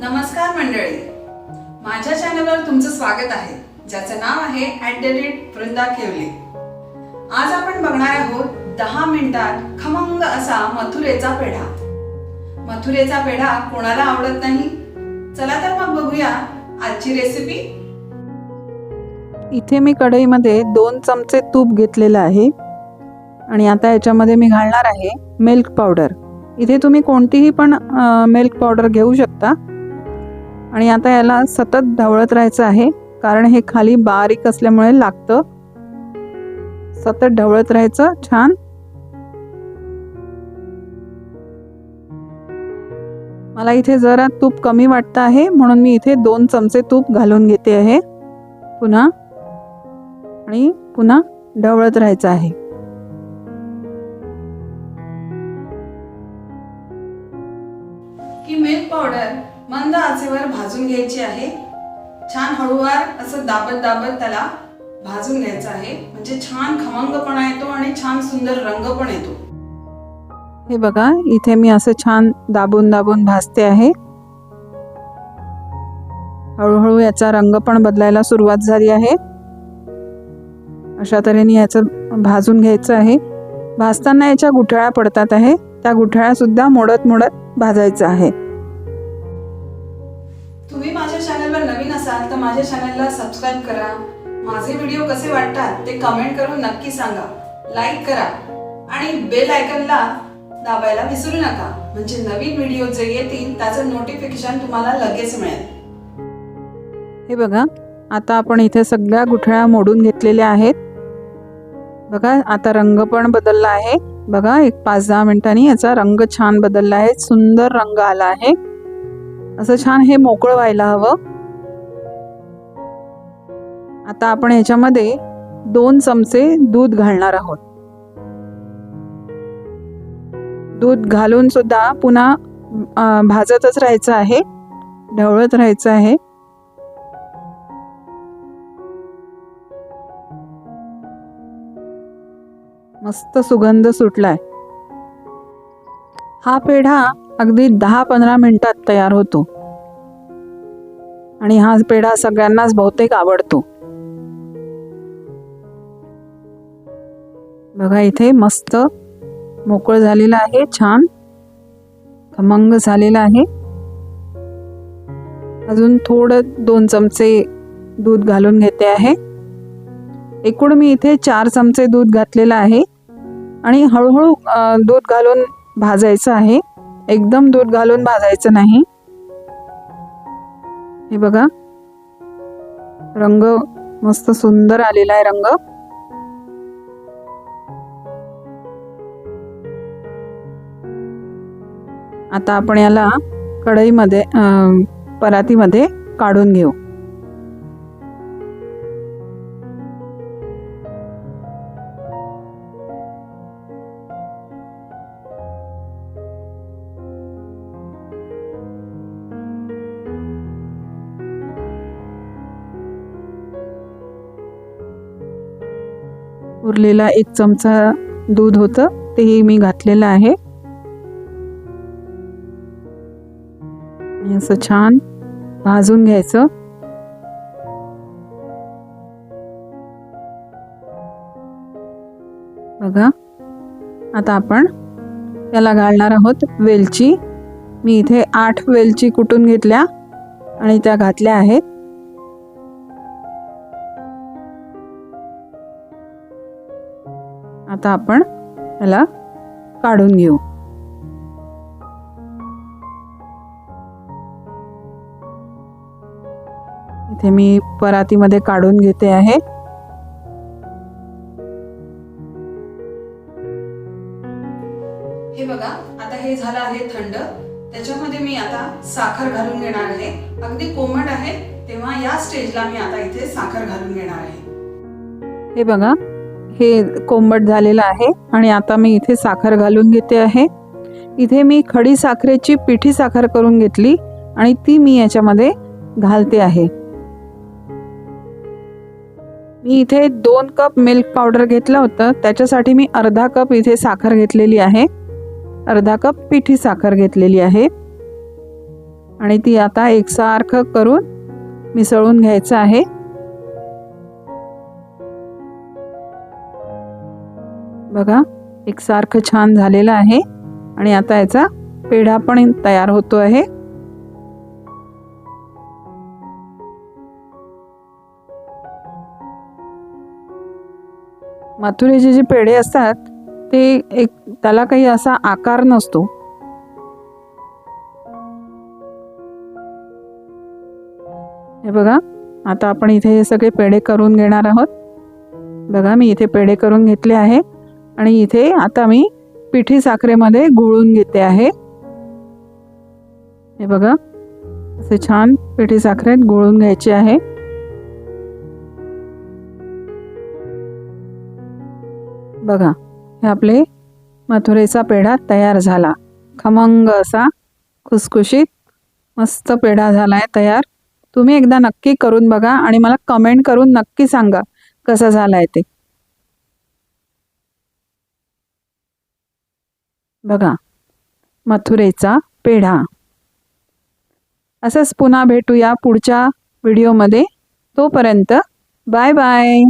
नमस्कार मंडळी. माझ्या चॅनलवर तुमचं स्वागत आहे. ज्याचं नाव आहे at the rate Vrunda Kewale आज आपण बघणार आहोत दहा मिनिटात खमंग असा मथुरेचा पेढा. मथुरेचा पेढा कोणाला आवडत नाही? चला तर मग बघूया आजची रेसिपी इथे मी कढईमध्ये दोन चमचे तूप घेतलेलं आहे. आणि आता याच्यामध्ये मी घालणार आहे मिल्क पावडर इथे तुम्ही कोणतीही पण मिल्क पावडर घेऊ शकता. आणि आता याला सतत ढवळत राहायचं आहे कारण हे खाली बारीक असल्यामुळे लागतं. सतत ढवळत राहायचं छान. मला इथे जरा तूप कमी वाटतं आहे म्हणून मी इथे दोन चमचे तूप घालून घेते आहे. पुन्हा. आणि पुन्हा ढवळत राहायचं आहे. की मिल्क पावडर मंद आचेवर भाजून घ्यायची आहे. छान हळूवार असं दाबत दाबत त्याला भाजून घ्यायचं आहे. म्हणजे छान खमंगपणा येतो आणि छान सुंदर रंग पण येतो. हे बघा इथे मी असं छान दाबून दाबून भाजते आहे. हळूहळू याचा रंग पण बदलायला सुरुवात झाली आहे. अशा तऱ्हेने याचं भाजून घ्यायचं आहे. भाजताना याच्या गुठळ्या पडतात आहे. त्या गुठळ्यासुद्धा मोडत मोडत भाजायचं आहे. माझ्या चॅनलवर नवीन असाल तर माझ्या चॅनलला सबस्क्राईब करा. माझे व्हिडिओ कसे वाटतात ते कमेंट करून नक्की सांगा. लाईक करा. आणि बेल आयकनला दाबायला विसरू नका. म्हणजे नवीन व्हिडिओ जे येतील त्याचं नोटिफिकेशन तुम्हाला लगेच मिळेल. हे बघा आता आपण इथे सगळ्या गुठळ्या मोडून घेतलेल्या आहेत. बघा आता रंग पण बदलला आहे. बघा एक पाच दहा मिनिटांनी याचा रंग छान बदलला आहे. सुंदर रंग आला आहे. असं छान हे मोकळं व्हायला हवं. आता आपण ह्याच्यामध्ये दोन चमचे दूध घालणार आहोत. दूध घालून सुद्धा पुन्हा भाजतच राहायचं आहे ढवळत राहायचं आहे. मस्त सुगंध सुटलाय. हा पेढा अगदी दहा पंधरा मिनिटात तयार होतो. आणि हा पेढा सगळ्यांनाच बहुतेक आवडतो. बघा इथे मस्त मोकळ झालेला आहे छान. खमंग झालेला आहे. अजून थोडं दोन चमचे दूध घालून घेते आहे. एकूण मी इथे चार चमचे दूध घातलेलं आहे. आणि हळूहळू दूध घालून भाजायचं आहे. एकदम दूध घालून भाजायचं नाही. हे बघा. रंग मस्त सुंदर आलेला आहे रंग. आता आपण याला कढईमध्ये परातीमध्ये काढून घेऊ. उरलेला एक चमचा दूध होतं तेही मी घातलेलं आहे. असं छान भाजून घ्यायचं. बघा आता आपण याला घालणार आहोत वेलची. मी इथे आठ वेलची कुटून घेतल्या आणि त्या घातल्या आहेत. आता आपण याला काढून घेऊ. इथे मी परातीमध्ये काढून घेते आहे. हे बघा आता हे झालं आहे थंड. त्याच्यामध्ये मी आता साखर घालून घेणार आहे. अगदी कोमट आहे तेव्हा या स्टेजला मी आता इथे साखर घालून घेणार आहे. हे बघा हे कोंबट झालेलं आहे आणि आता मी इथे साखर घालून घेते आहे. इथे मी खडी साखरेची पिठी साखर करून घेतली आणि ती मी याच्यामध्ये घालते आहे. मी इथे दोन कप मिल्क पावडर घेतलं होतं. त्याच्यासाठी मी अर्धा कप इथे साखर घेतलेली आहे. अर्धा कप पिठी साखर घेतलेली आहे. आणि ती आता एकसारखं करून मिसळून घ्यायचं आहे. बघा एकसारखं छान झालेलं आहे आणि आता याचा पेढा पण तयार होतो आहे. मथुरेचे जे पेढे असतात ते एक त्याला काही असा आकार नसतो. हे बघा आता आपण इथे हे सगळे पेढे करून घेणार आहोत. बघा मी इथे पेढे करून घेतले आहे. आणि इथे आता मी पिठी साखरेमध्ये गुळून घेते आहे. हे बघा असे छान पिठी साखरेत गुळून घ्यायचे आहे. बघा हे आपले मथुरेचा पेढा तयार झाला. खमंग असा खुसखुशीत मस्त पेढा झाला आहे तयार. तुम्ही एकदा नक्की करून बघा आणि मला कमेंट करून नक्की सांगा कसा झाला आहे ते. बघा. मथुरेचा पेढा. असंच पुन्हा भेटूया पुढच्या व्हिडिओमध्ये तोपर्यंत बाय बाय.